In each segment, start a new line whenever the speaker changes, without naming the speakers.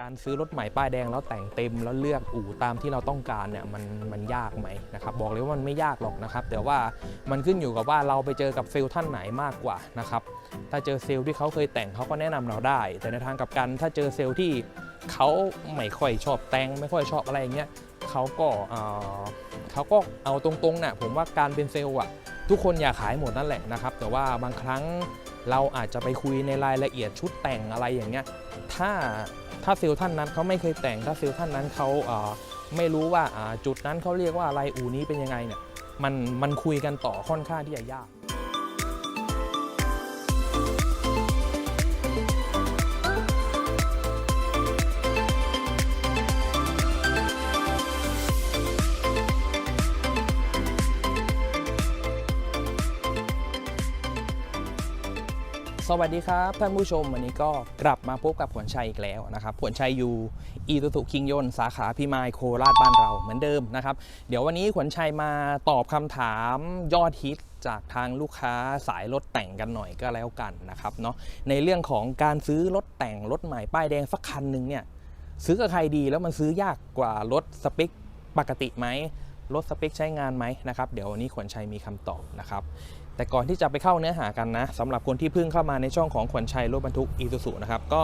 การซื้อรถใหม่ป้ายแดงแล้วแต่งเต็มแล้วเลือกอู่ตามที่เราต้องการเนี่ยมันมันยากไหมนะครับบอกเลยว่ามันไม่ยากหรอกนะครับแต่ว่ามันขึ้นอยู่กับว่าเราไปเจอกับเซลล์ท่านไหนมากกว่านะครับถ้าเจอเซลล์ที่เขาเคยแต่งเขาก็แนะนำเราได้ แต่ในทางกับกันถ้าเจอเซลล์ที่เขาไม่ค่อยชอบแต่งไม่ค่อยชอบอะไรอย่างเงี้ยเขาก็เอ่อเขาก็เอาตรงๆน่ะผมว่าการเป็นเซลล์อะทุกคนอยากขายหมดนั่นแหละนะครับ แต่ว่าบางครั้งเราอาจจะไปคุยในรายละเอียดชุดแต่งอะไรอย่างเงี้ยถ้า ถ้าซิลท่านนั้นเขาไม่เคยแต่งถ้าซิลท่านนั้นเขาไม่รู้ว่าอ่าจุดนั้นเขาเรียกว่าอะไรอูนี้เป็นยังไงเนี่ยมันมันคุยกันต่อค่อนข้างที่จะยาก สวัสดีครับ ท่านผู้ชมวันนี้ก็กลับมาพบกับผวนชัยอีกแล้วนะครับผวนชัยอยู่อีตุสุคิงยนสาขาพิมายโคราชบ้านเราเหมือนเดิมนะครับเดี๋ยววันนี้ขวนชัยมาตอบคำถามยอดฮิตจากทางลูกค้าสายรถแต่งกันหน่อยก็แล้วกันนะครับเนาะในเรื่องของการซื้อรถแต่งรถใหม่ป้ายแดงสักคันหนึ่งเนี่ยซื้อกับใครดีแล้วมันซื้อยากกว่ารถสเปคปกติไหมรถสเปคใช้งานไหมนะครับเดี๋ยววันนี้ขวนชัยมีคำตอบนะครับ แต่ก่อนที่จะไปเข้าเนื้อหากันนะสำหรับคนที่เพิ่งเข้ามาในช่องของขวัญชัยรถบรรทุกอีซูซุนะครับก็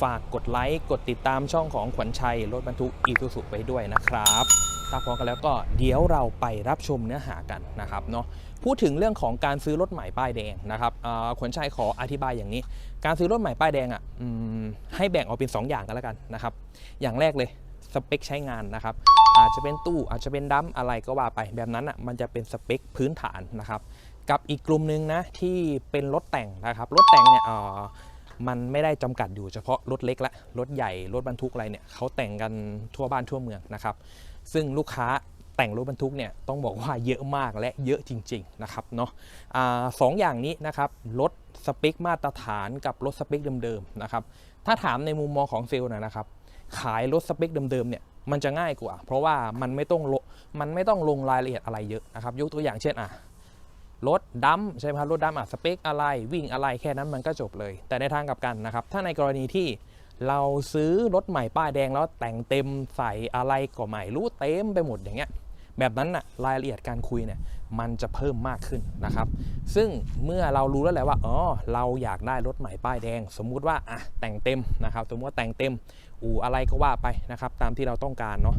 ฝากกดไลค์กดติดตามช่องของขวัญชัยรถบรรทุกอีซูซุไปด้วยนะครับถ้าพร้อมกันแล้วก็เดี๋ยวเราไปรับชมเนื้อหากันนะครับเนาะพูดถึงเรื่องของการซื้อรถใหม่ป้ายแดงนะครับขวัญชัยขออธิบายอย่างนี้ การซื้อรถใหม่ป้ายแดงอะให้แบ่งออกเป็น 2 อย่างกันแล้วกันนะครับอย่างแรกเลยสเปคใช้งานนะครับอาจจะเป็นตู้อาจจะเป็นดัมอะไรก็ว่าไปแบบนั้นอะมันจะเป็นสเปคพื้นฐานนะครับ กับอีกกลุ่มหนึ่งนะที่เป็นรถแต่งนะครับรถแต่งเนี่ยอ่อมันไม่ได้จำกัดอยู่เฉพาะรถเล็กละรถใหญ่รถบรรทุกอะไรเนี่ยเขาแต่งกันทั่วบ้านทั่วเมืองนะครับ ซึ่งลูกค้าแต่งรถบรรทุกเนี่ยต้องบอกว่าเยอะมากและเยอะจริง ๆ นะครับเนาะอาสองอย่างนี้นะครับรถสเปคมาตรฐานกับรถสเปคเดิมๆนะครับถ้าถามในมุมมองของเซลล์นะครับ ขายรถสเปคเดิมๆเนี่ยมันจะง่ายกว่า เพราะว่ามันไม่ต้องมันไม่ต้องลงรายละเอียดอะไรเยอะนะครับยกตัวอย่างเช่นอะ รถดัมใช่ไหมครับรถดัมอะสเปคอะไรวิ่งอะไรแค่นั้นมันก็จบเลย แต่ในทางกลับกันนะครับ ถ้าในกรณีที่เราซื้อรถใหม่ป้ายแดงแล้วแต่งเต็มใส่อะไรก็ไม่รู้เต็มไปหมดอย่างเงี้ยแบบนั้นน่ะรายละเอียดการคุยเนี่ยมันจะเพิ่มมากขึ้นนะครับ ซึ่งเมื่อเรารู้แล้วแหละว่าอ๋อเราอยากได้รถใหม่ป้ายแดง สมมุติว่าอะแต่งเต็มนะครับสมมติว่าแต่งเต็มอู่อะไรก็ว่าไปนะครับ ตามที่เราต้องการเนาะ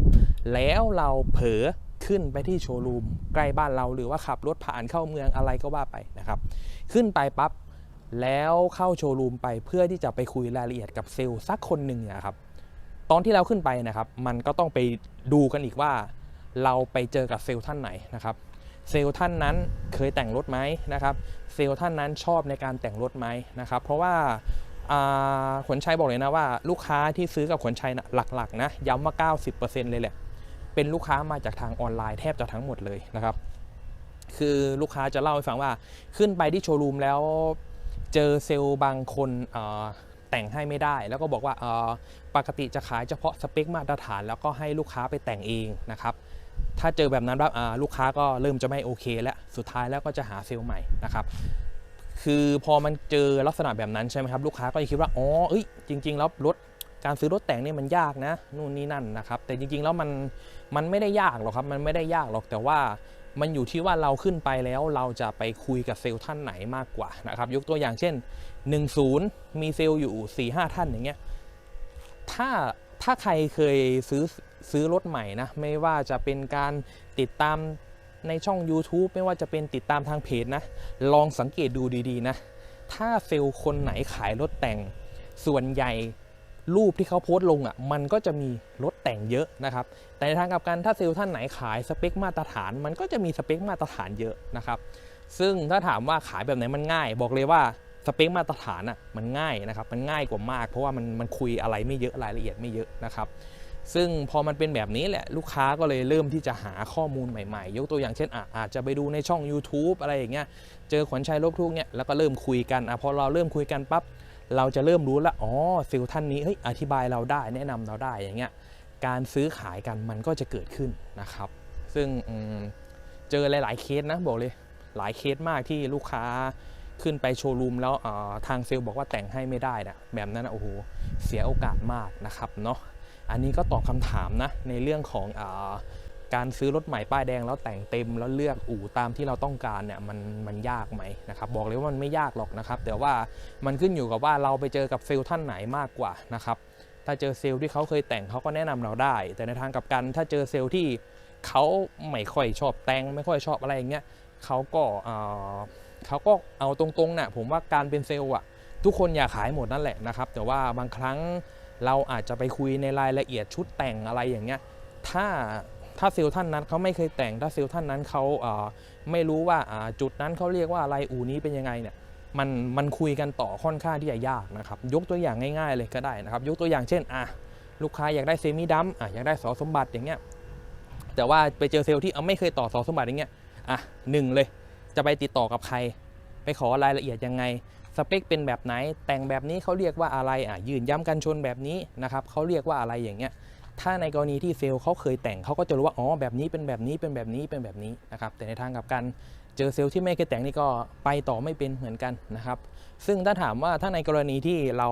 แล้วเราเผลอ ขึ้นไปที่โชว์รูมใกล้บ้านเราหรือว่าขับรถผ่านเข้าเมืองอะไรก็ว่าไปนะครับ ขึ้นไปปั๊บแล้วเข้าโชว์รูมไปเพื่อที่จะไปคุยรายละเอียดกับเซลล์สักคนหนึ่งนะครับ ตอนที่เราขึ้นไปนะครับ มันก็ต้องไปดูกันอีกว่า เราไปเจอกับเซลล์ท่านไหนนะครับ เซลล์ท่านนั้นเคยแต่งรถไหมนะครับ เซลล์ท่านนั้นชอบในการแต่งรถไหมนะครับ เพราะว่าอ่าขนชัยบอกเลยนะว่า ลูกค้าที่ซื้อกับขนชัยนะหลักๆนะย้ำว่า 90%เลยแหละ เป็นลูกค้ามาจากทางออนไลน์แทบจะทั้งหมดเลยนะครับ คือลูกค้าจะเล่าให้ฟังว่าขึ้นไปที่โชว์รูมแล้วเจอเซลล์บางคนแต่งให้ไม่ได้ แล้วก็บอกว่าปกติจะขายเฉพาะสเปคมาตรฐาน แล้วก็ให้ลูกค้าไปแต่งเองนะครับ ถ้าเจอแบบนั้นแบบลูกค้าก็เริ่มจะไม่โอเค แล้วสุดท้ายแล้วก็จะหาเซลล์ใหม่นะครับคือพอมันเจอลักษณะแบบนั้นใช่ไหมครับลูกค้าก็จะคิดว่าอ๋อเอ้ยจริง ๆ แล้วรถ การซื้อรถแต่งเนี่ยมันยากนะนู่นนี่นั่นนะครับ แต่จริงๆแล้วมันมันไม่ได้ยากหรอกครับ มันไม่ได้ยากหรอกแต่ว่ามันอยู่ที่ว่าเราขึ้นไปแล้วเราจะไปคุยกับเซลล์ท่านไหนมากกว่านะครับ ยกตัวอย่างเช่น 10 มีเซลล์อยู่ 4-5 ท่านอย่างเงี้ยถ้าถ้าใครเคยซื้อซื้อรถใหม่นะไม่ว่าจะเป็นการติดตามในช่อง YouTube ไม่ว่าจะเป็นติดตามทางเพจนะลองสังเกตดูดีๆนะ ถ้าเซลล์คนไหนขายรถแต่งส่วนใหญ่ รูปที่เขาโพสต์ลงอะมันก็จะมีรถแต่งเยอะนะครับ แต่ในทางกลับกันถ้าเซลล์ท่านไหนขายสเปคมาตรฐาน มันก็จะมีสเปคมาตรฐานเยอะนะครับ ซึ่งถ้าถามว่าขายแบบไหนมันง่าย บอกเลยว่าสเปคมาตรฐานอะมันง่ายนะครับมันง่ายกว่ามาก เพราะว่ามันมันคุยอะไรไม่เยอะรายละเอียดไม่เยอะนะครับ ซึ่งพอมันเป็นแบบนี้แหละลูกค้าก็เลยเริ่มที่จะหาข้อมูลใหม่ๆ ยกตัวอย่างเช่นอะอาจจะไปดูในช่อง YouTube อะไรอย่างเงี้ยเจอขวัญชัยรบทุกเนี่ยแล้วก็เริ่มคุยกันอะพอเราเริ่มคุยกันปั๊บ เราจะเริ่มรู้แล้วอ๋อเซลล์ท่านนี้เฮ้ยอธิบายเราได้แนะนำเราได้อย่างเงี้ยการซื้อขายกันมันก็จะเกิดขึ้นนะครับ ซึ่งเจอหลาย ๆ เคสนะบอกเลยหลายเคสมากที่ลูกค้าขึ้นไปโชว์รูมแล้วทางเซลล์บอกว่าแต่งให้ไม่ได้นะแบบนั้นนะโอ้โหเสียโอกาสมากนะครับเนาะอันนี้ก็ตอบคำถามนะในเรื่องของอ การซื้อรถใหม่ป้ายแดงแล้วแต่งเต็มแล้วเลือกอู่ตามที่เราต้องการเนี่ยมันมันยากไหมนะครับบอกเลยว่ามันไม่ยากหรอกนะครับแต่ว่ามันขึ้นอยู่กับว่าเราไปเจอกับเซลล์ท่านไหนมากกว่านะครับถ้าเจอเซลล์ที่เขาเคยแต่งเขาก็แนะนำเราได้ แต่ในทางกลับกันถ้าเจอเซลล์ที่เขาไม่ค่อยชอบแต่งไม่ค่อยชอบอะไรอย่างเงี้ยเขาก็เออเขาก็เอาตรงๆนะผมว่าการเป็นเซลล์อะทุกคนอยากขายหมดนั่นแหละนะครับ แต่ว่าบางครั้งเราอาจจะไปคุยในรายละเอียดชุดแต่งอะไรอย่างเงี้ยถ้า ถ้าเซลล์ท่านนั้นเขาไม่เคยแต่งถ้าเซลล์ท่านนั้นเขาไม่รู้ว่าจุดนั้นเขาเรียกว่าอะไรอูนี้เป็นยังไงเนี่ยมันมันคุยกันต่อค่อนข้างที่จะยากนะครับยกตัวอย่างง่าย ๆ เลยก็ได้นะครับ ยกตัวอย่างเช่นอะลูกค้าอยากได้เซมิดัมอะอยากได้สอสมบัติอย่างเงี้ยแต่ว่าไปเจอเซลล์ที่เอาไม่เคยต่อสอสมบัติอย่างเงี้ยอะหนึ่งเลยจะไปติดต่อกับใคร ไปขอรายละเอียดยังไงสเปคเป็นแบบไหนแต่งแบบนี้เขาเรียกว่าอะไรอะยืนย้ำกันชนแบบนี้นะครับเขาเรียกว่าอะไรอย่างเงี้ย ถ้าในกรณีที่เซลล์เขาเคยแต่งเขาก็จะรู้ว่าอ๋อแบบนี้เป็นแบบนี้เป็นแบบนี้เป็นแบบนี้นะครับแต่ในทางกับกันเจอเซลล์ที่ไม่เคยแต่งนี่ก็ไปต่อไม่เป็นเหมือนกันนะครับ ซึ่งถ้าถามว่าถ้าในกรณีที่เรา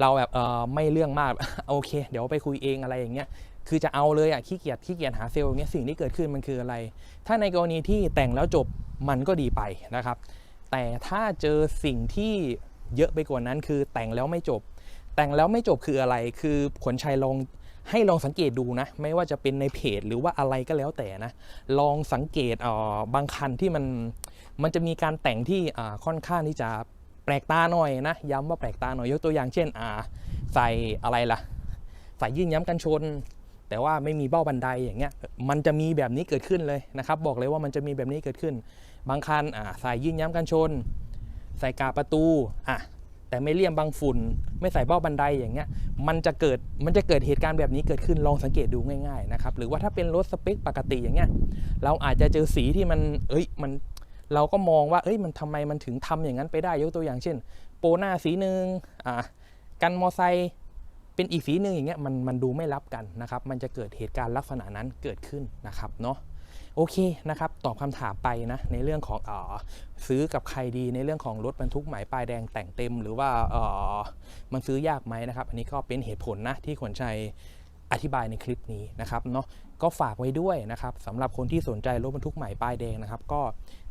เราแบบเออไม่เรื่องมากโอเค เดี๋ยวไปคุยเองอะไรอย่างเงี้ยคือจะเอาเลยอะขี้เกียจขี้เกียจหาเซลล์อย่างเงี้ยสิ่งที่เกิดขึ้นมันคืออะไร ถ้าในกรณีที่แต่งแล้วจบมันก็ดีไปนะครับ แต่ถ้าเจอสิ่งที่เยอะไปกว่านั้นคือแต่งแล้วไม่จบ แต่งแล้วไม่จบคืออะไรคือขนชัยลองให้ลองสังเกตดูนะ ไม่ว่าจะเป็นในเพจหรือว่าอะไรก็แล้วแต่นะ ลองสังเกตเอ่อบางคันที่มันมันจะมีการแต่งที่อ่าค่อนข้างที่จะแปลกตาหน่อยนะ ย้ำว่าแปลกตาหน่อยยกตัวอย่างเช่นอ่าใส่อะไรล่ะใส่ยื่นย้ำกันชน แต่ว่าไม่มีเบ้าบันไดอย่างเงี้ยมันจะมีแบบนี้เกิดขึ้นเลยนะครับ บอกเลยว่ามันจะมีแบบนี้เกิดขึ้น บางคันอ่าใส่ยื่นย้ำกันชน ใส่กาประตูอะ แต่ไม่เลี่ยมบางฝุ่น ไม่ใส่เบ้าบันไดอย่างเงี้ยมันจะเกิดมันจะเกิดเหตุการณ์แบบนี้เกิดขึ้นลองสังเกตดูง่ายๆนะครับหรือว่าถ้าเป็นรถสเปคปกติอย่างเงี้ยเราอาจจะเจอสีที่มันเอ้ยมันเราก็มองว่าเอ้ยมันทำไมมันถึงทำอย่างนั้นไปได้ยกตัวอย่างเช่น โปหน้าสีหนึ่งอ่ากันมอไซค์เป็นอีกสีหนึ่งอย่างเงี้ยมันมันดูไม่รับกันนะครับมันจะเกิดเหตุการณ์ลักษณะนั้นเกิดขึ้นนะครับเนาะ โอเคนะครับตอบคำถามไปนะในเรื่องของออซื้อกับใครดีในเรื่องของรถบรรทุกหมายป้ายแดงแต่งเต็ม หรือว่าออมันซื้อยากไหมนะครับ อันนี้ก็เป็นเหตุผลนะที่ขนชัยอธิบายในคลิปนี้นะครับเนาะก็ฝากไว้ด้วยนะครับสำหรับคนที่สนใจรถบรรทุกหม่ป้ายแดงนะครับ ก็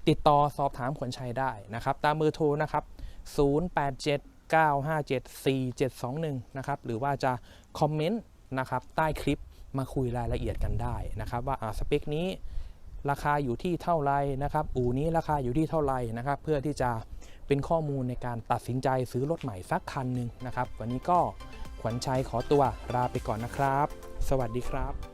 ติดต่อสอบถามขนชัยได้นะครับ ตามเบอร์โทรนะครับ 087 957 4721 นะครับ หรือว่าจะคอมเมนต์นะครับใต้คลิป มาคุยรายละเอียดกันได้นะครับ ว่าสเปคนี้ราคาอยู่ที่เท่าไรนะครับอู่นี้ราคาอยู่ที่เท่าไรนะครับ เพื่อที่จะเป็นข้อมูลในการตัดสินใจซื้อรถใหม่สักคันหนึ่งนะครับ วันนี้ก็ขวัญชัยขอตัวลาไปก่อนนะครับ สวัสดีครับ